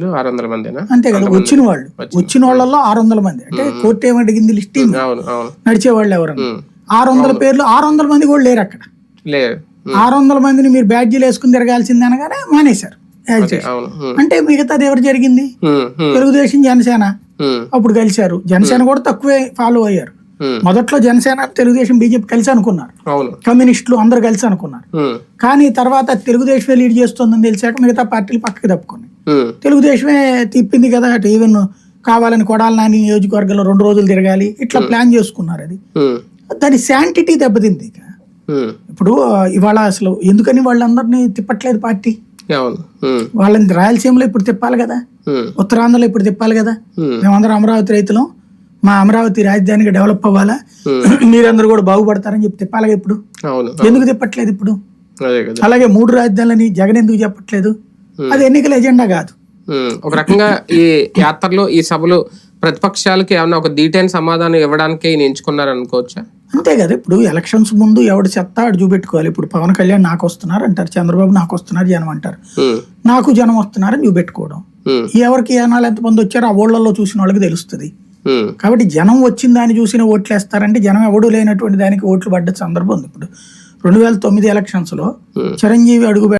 ఆరు వందల మందినా? అంతే కదా వచ్చిన వాళ్ళు వచ్చిన వాళ్ళల్లో ఆరు వందల మంది. అంటే కోర్టు ఏమడిగింది లిస్టింగ్ నడిచే వాళ్ళు ఎవరన్నా. ఆరు వందల పేర్లు ఆరు వందల మంది కూడా లేరు అక్కడ. ఉమ్. ఆరు వందల మందిని మీరు బ్యాడ్జీలు వేసుకుని తిరగాల్సింది అనగానే మానేశారు. అంటే మిగతాది ఎవరు జరిగింది? తెలుగుదేశం జనసేన. అప్పుడు కలిశారు. జనసేన కూడా తక్కువే ఫాలో అయ్యారు. మొదట్లో జనసేన తెలుగుదేశం బీజేపీ కలిసి అనుకున్నారు. కమ్యూనిస్టులు అందరు కలిసి అనుకున్నారు. ఉమ్, కానీ తర్వాత తెలుగుదేశమే లీడ్ చేస్తుందని తెలిసాక మిగతా పార్టీలు పక్కకి తప్పుకున్నాయి ఉమ్, తెలుగుదేశమే తిప్పింది కదా అటు ఈవెన్ కావాలని కొడాలి నాని నియోజకవర్గంలో రెండు రోజులు తిరగాలి ఇట్లా ప్లాన్ చేసుకున్నారు అది. దాని శాంటిటీ దెబ్బతింది. ఇప్పుడు ఇవాళ అసలు ఎందుకని వాళ్ళందరినీ తిప్పట్లేదు పార్టీ? వాళ్ళని రాయలసీమలో ఇప్పుడు తిప్పాలి కదా. ఉత్తరాంధ్రలో ఇప్పుడు తిప్పాలి కదా. మేమందరం అమరావతి రైతులం. మా అమరావతి రాజధానిగా డెవలప్ అవ్వాలా? మీరందరూ కూడా బాగుపడతారని చెప్పి తిప్పాలి ఇప్పుడు? ఎందుకు తిప్పట్లేదు ఇప్పుడు? అలాగే మూడు రాజధానులని జగన్ ఎందుకు చెప్పట్లేదు? అది ఎన్నికల ఎజెండా కాదు. ఉమ్, ఒక రకంగా ఈ యాత్రలో ఈ సభలో ప్రతిపక్షాలకి ఏమన్నా ఒక దీటైన సమాధానం ఇవ్వడానికి ఈయన ఎంచుకున్నారు అనుకోవచ్చా అంతే కదా ఇప్పుడు ఎలక్షన్స్ ముందు ఎవడు చెత్త ఆడు చూపెట్టుకోవాలి. ఇప్పుడు పవన్ కళ్యాణ్ నాకు వస్తున్నారు అంటారు చంద్రబాబు నాకు వస్తున్నారు జనం అంటారు. నాకు జనం వస్తున్నారని చూపెట్టుకోవడం. ఎవరికి ఏనాలు ఎంతమంది వచ్చారో ఆ ఊళ్ళల్లో చూసిన వాళ్ళకి తెలుస్తుంది. కాబట్టి జనం వచ్చిన దాన్ని చూసిన ఓట్లు వేస్తారంటే జనం ఎవడు లేనటువంటి దానికి ఓట్లు పడ్డ సందర్భం ఉంది ఇప్పుడు రెండు వేల తొమ్మిది ఎలక్షన్స్లో. చిరంజీవి అడుగు